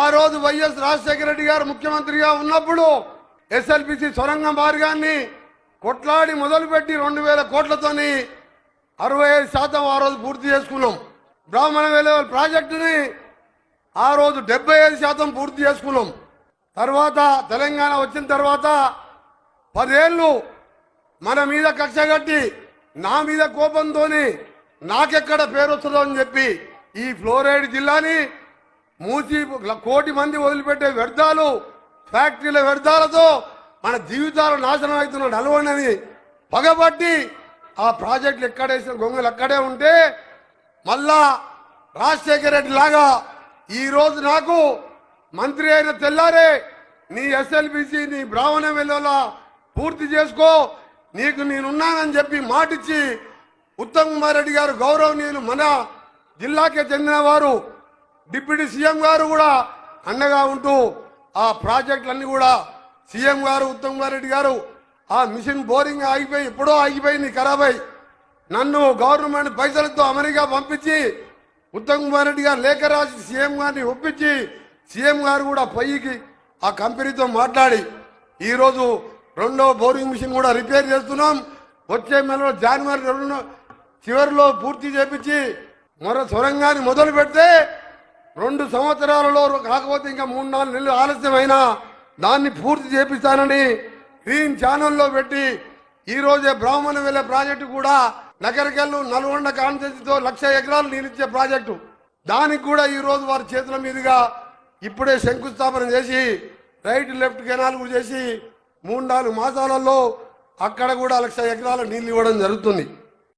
ఆ రోజు వైఎస్ రాజశేఖర రెడ్డి గారు ముఖ్యమంత్రిగా ఉన్నప్పుడు ఎస్ఎల్పిసి సొరంగ మార్గాన్ని కొట్లాడి మొదలుపెట్టి రెండు వేల కోట్లతోని అరవై ఐదు శాతం ఆ రోజు పూర్తి చేసుకున్నాం. బ్రాహ్మణ వెలువల ప్రాజెక్టుని ఆ రోజు డెబ్బై ఐదు శాతం పూర్తి చేసుకున్నాం. తర్వాత తెలంగాణ వచ్చిన తర్వాత పదేళ్ళు మన మీద కక్ష కట్టి నా మీద కోపంతోని నాకెక్కడ పేరు వస్తుందో అని చెప్పి ఈ ఫ్లోరైడ్ జిల్లాని మూసి కోటి మంది వదిలిపెట్టే వ్యర్థాలు ఫ్యాక్టరీల వ్యర్థాలతో మన జీవితాలు నాశనం అవుతున్న నలవని పగబట్టి ఆ ప్రాజెక్టులు ఎక్కడేసిన గొంగలు అక్కడే ఉంటే మళ్ళా రాజశేఖర రెడ్డి లాగా ఈరోజు నాకు మంత్రి అయిన తెల్లారే నీ ఎస్ఎల్బిసి నీ బ్రాహ్మణ వెల్లోలా పూర్తి చేసుకో నీకు నేనున్నానని చెప్పి మాటిచ్చి ఉత్తమ్ కుమార్ రెడ్డి గారు గౌరవనీయులు మన జిల్లాకే చెందిన వారు డిప్యూటీ సీఎం గారు కూడా అండగా ఉంటూ ఆ ప్రాజెక్టులన్నీ కూడా సీఎం గారు ఉత్తమ్ కుమార్ రెడ్డి గారు ఆ మిషన్ బోరింగ్ ఆగిపోయి ఎప్పుడో ఆగిపోయింది ఖరాబ్ నన్ను గవర్నమెంట్ పైసలతో అమెరికా పంపించి ఉత్తమ్ కుమార్ రెడ్డి గారు లేఖ రాసి సీఎం గారిని ఒప్పించి సీఎం గారు కూడా పైకి ఆ కంపెనీతో మాట్లాడి ఈరోజు రెండో బోరింగ్ మిషన్ కూడా రిపేర్ చేస్తున్నాం. వచ్చే నెలలో జనవరి రెండు చివరిలో పూర్తి చేపించి మరో సొరంగాన్ని మొదలు పెడితే రెండు సంవత్సరాలలో కాకపోతే ఇంకా మూడు నాలుగు నెలలు ఆలస్యమైనా దాన్ని పూర్తి చేపిస్తానని గ్రీన్ ఛానల్లో పెట్టి ఈరోజే బ్రాహ్మణ వెళ్ళే ప్రాజెక్టు కూడా నగరికల్లు నల్గొండ కాన్సెన్సీతో లక్ష ఎకరాలు నీళ్ళిచ్చే ప్రాజెక్టు. దానికి కూడా ఈరోజు వారి చేతుల మీదుగా ఇప్పుడే శంకుస్థాపన చేసి రైట్ లెఫ్ట్ కెనాల్ చేసి మూడు నాలుగు మాసాలలో అక్కడ కూడా లక్ష ఎకరాల నీళ్ళు ఇవ్వడం జరుగుతుంది.